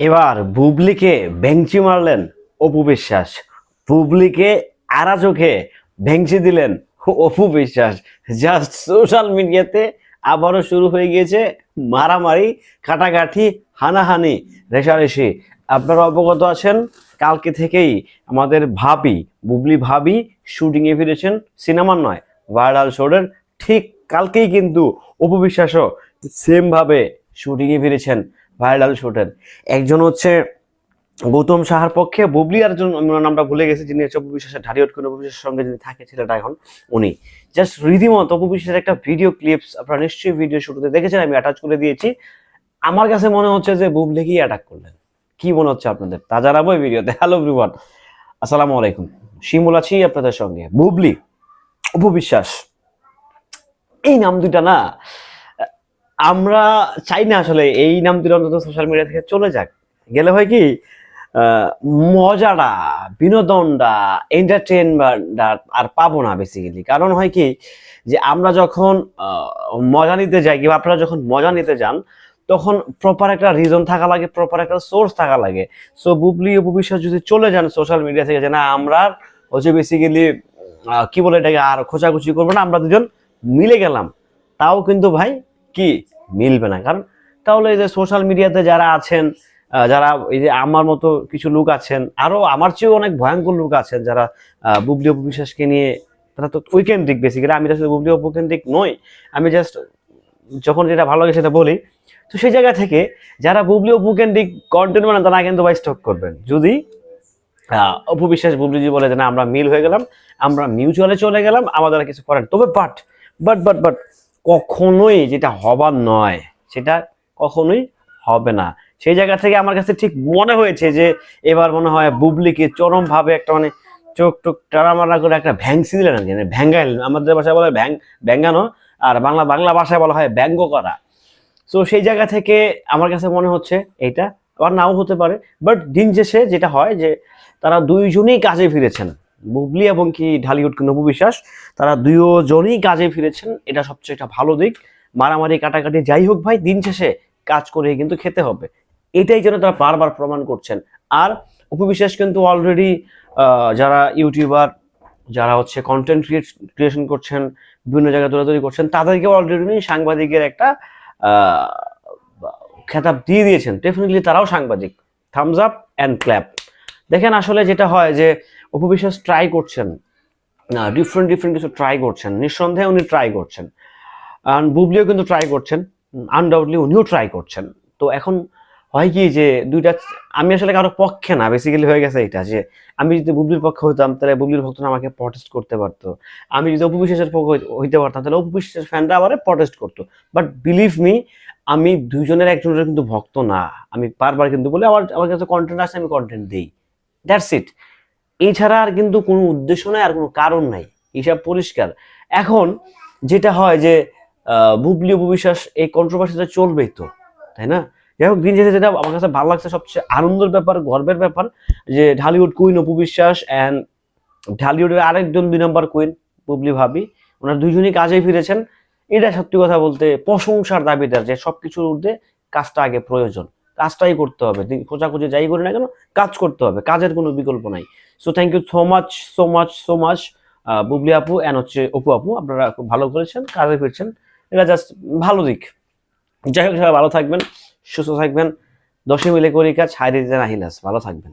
এবার বুবলিকে ভেংচি মারলেন অপু বিশ্বাস। বুবলিকে আড়া চোখে ভেঙচি দিলেন অপু বিশ্বাস। জাস্ট সোশ্যাল মিডিয়াতে আবারও শুরু হয়ে গিয়েছে মারামারি, কাটাকাটি, হানাহানি, রেশারেশি। আপনারা অবগত আছেন, কালকে থেকেই আমাদের ভাবি, বুবলি ভাবি শুটিংয়ে ফিরেছেন সিনেমার নয় ভাইরাল শোডের ঠিক কালকেই কিন্তু অপু বিশ্বাসও সেম ভাবে শুটিংয়ে ফিরেছেন। ভাইরাল শুটের একজন হচ্ছে গৌতম সাহার পক্ষে, বুবলি আর নামটা ভুলে গেছি, যিনি হচ্ছে অপু বিশ্বাসের ঢাড়ি অপু বিশ্বাসের সঙ্গে যিনি থাকে ছেলেটা এখন, উনি। জাস্ট রীতিমতো অপু বিশ্বাসের একটা ভিডিও ক্লিপস আপনারা নিশ্চয়ই ভিডিও শুরুতে দেখেছেন, আমি অ্যাটাচ করে দিয়েছি। আমার কাছে মনে হচ্ছে যে বুবলিকেই অ্যাটাক করলেন? কি মনে হচ্ছে আপনাদের? তা জানাব এই ভিডিওতে হ্যালো এভরিওয়ান আসসালামু আলাইকুম। শিমুল আছি আপনাদের সঙ্গে। বুবলি, অপু বিশ্বাস। এই নাম দুইটা না আমরা চাই না আসলে এই নাম দুটো অন্তত সোশ্যাল মিডিয়া থেকে চলে যাক। গেলে হয় কি মজাটা, বিনোদনটা এন্টারটেনমেন্টটা আর পাবো না বেসিক্যালি কারণ হয় কি, যে আমরা যখন মজা নিতে যাই কিংবা আপনারা যখন মজা নিতে যান, তখন প্রপার একটা রিজন থাকা লাগে প্রপার একটা সোর্স থাকা লাগে। সো বুবলি ভবিষ্যৎ যদি চলে যান সোশ্যাল মিডিয়া থেকে যে না, আমরা হচ্ছে বেসিক্যালি কি বলে এটাকে, আর খোঁচাখুচি করব না, আমরা দুজন মিলে গেলাম। তাও কিন্তু ভাই কি মিলবে না? কারণ তাহলে এই যে সোশ্যাল মিডিয়াতে যারা আছেন যারা এই যে আমার মতো কিছু লোক আছেন আরও আমার চেয়েও অনেক ভয়ঙ্কর লোক আছেন যারা বুবলি অপু বিশ্বাসকে নিয়ে তারা তো ঐকেন্দ্রিক বেসিক্যালি আমি আসলে বুবলি অপু কেন্দ্রিক নই আমি জাস্ট যখন যেটা ভালো লাগে সেটা বলি। তো সেই জায়গা থেকে যারা বুবলি অপু কেন্দ্রিক কন্টেন্ট বানান তারা কিন্তু ভাই স্টক করবেন। যদি আহ, অপু বিশ্বাস বুবলিজি বলে যে না আমরা মিল হয়ে গেলাম আমরা মিউচুয়ালে চলে গেলাম আমাদের কিছু করেন তবে বাট বাট বাট বাট কখনোই যেটা হবার নয়, সেটা কখনোই হবে না। সেই জায়গা থেকে আমার কাছে ঠিক মনে হয়েছে যে, এবার মনে হয় বুবলিকে চরম ভাবে একটা মানে চোখ টোক টানামারা করে একটা ভ্যাংসি দিলেন আর কি মানে ভ্যাঙ্গাইলেন আমাদের ভাষায় বলা হয় ভ্যাং ভ্যাঙ্গানো আর বাংলা বাংলা ভাষায় বলা হয় ব্যঙ্গ করা। সো সেই জায়গা থেকে আমার কাছে মনে হচ্ছে এইটা, আবার নাও হতে পারে বাট দিন শেষে যেটা হয় যে, তারা দুইজনেই কাজে ফিরেছেন। বুবলি এবং কি ঢালিউড নবু বিশ্বাস তারা দুজনই কাজে ফিরেছেন। এটা সবচেয়ে একটা ভালো দিক। মারামারি, কাটাকাটি, যাই হোক ভাই, দিন শেষে কাজ করে কিন্তু খেতে হবে। এটাই যেন তারা বারবার প্রমাণ করছেন। আর উপবিশ্বাস কিন্তু অলরেডি যারা ইউটিউবার, যারা হচ্ছে কন্টেন্ট ক্রিয়েশন করছেন, বিভিন্ন জায়গায় দৌড়াদৌড়ি করছেন তাদেরকে অলরেডি সাংবাদিকের একটা খেতাব দিয়ে দিয়েছেন। ডেফিনেটলি তারাও সাংবাদিক। থামস আপ অ্যান্ড ক্ল্যাপ দেখেন আসলে যেটা হয় যে উপবিশ্বাস ট্রাই করছেন। ডিফারেন্ট ডিফারেন্ট কিছু ট্রাই করছেন। নিঃসন্দেহে উনি ট্রাই করছেন। বুবলিও কিন্তু ট্রাই করছেন। আনডাউটলি উনিও ট্রাই করছেন। তো এখন হয় কি যে দুইটা আমি আসলে কারও পক্ষে না বেসিক্যালি হয়ে গেছে এটা যে আমি যদি বুবলির পক্ষে হইতাম, তাহলে বুবলির ভক্তরা আমাকে প্রটেস্ট করতে পারতো। আমি যদি অপবিশ্বাসের পক্ষে হইতে পারতাম, তাহলে অপবিশ্বাসের ফ্যানরা আবার প্রটেস্ট করতো। বাট বিলিভ মি আমি দুইজনের একজনের কিন্তু ভক্ত না। আমি বারবার কিন্তু বলি, আমার আমার কাছে কন্টেন্ট আসে, আমি কন্টেন্ট দিই। দ্যাটস ইট এছাড়া আর কিন্তু কোনো উদ্দেশ্য নাই, আর কোনো কারণ নাই। হিসাব পরিষ্কার। এখন যেটা হয় যে বুবলি উপবিশ্বাস এই কন্ট্রোভার্সিটা চলবেই তো, তাই না? যাই হোক, দিন শেষে যেটা আমার কাছে ভালো লাগছে, সবচেয়ে আনন্দের ব্যাপার, গর্বের ব্যাপার, যে ঢালিউড কুইন উপবিশ্বাস অ্যান্ড ঢালিউডের আরেকজন দুই নম্বর কুইন বুবলি ভাবি, ওনার দুইজনই কাজে ফিরেছেন। এটা সত্যি কথা বলতে প্রশংসার দাবিদার যে সবকিছুর ঊর্ধ্বে কাজটা আগে প্রয়োজন। কাজটাই করতে হবে। খোঁজাখুঁজি যাই করি না কেন, কাজ করতে হবে, কাজের কোনো বিকল্প নাই। So thank you so much so much so much Bubly আপু অ্যান্ড হচ্ছে অপু আপু। আপনারা খুব ভালো করেছেন, কাজে ফিরছেন। এটা জাস্ট ভালো দিক। যাই হোক, সবাই ভালো থাকবেন, সুস্থ থাকবেন। দশে মিলে করি কাজ হাই দিতে ভালো থাকবেন।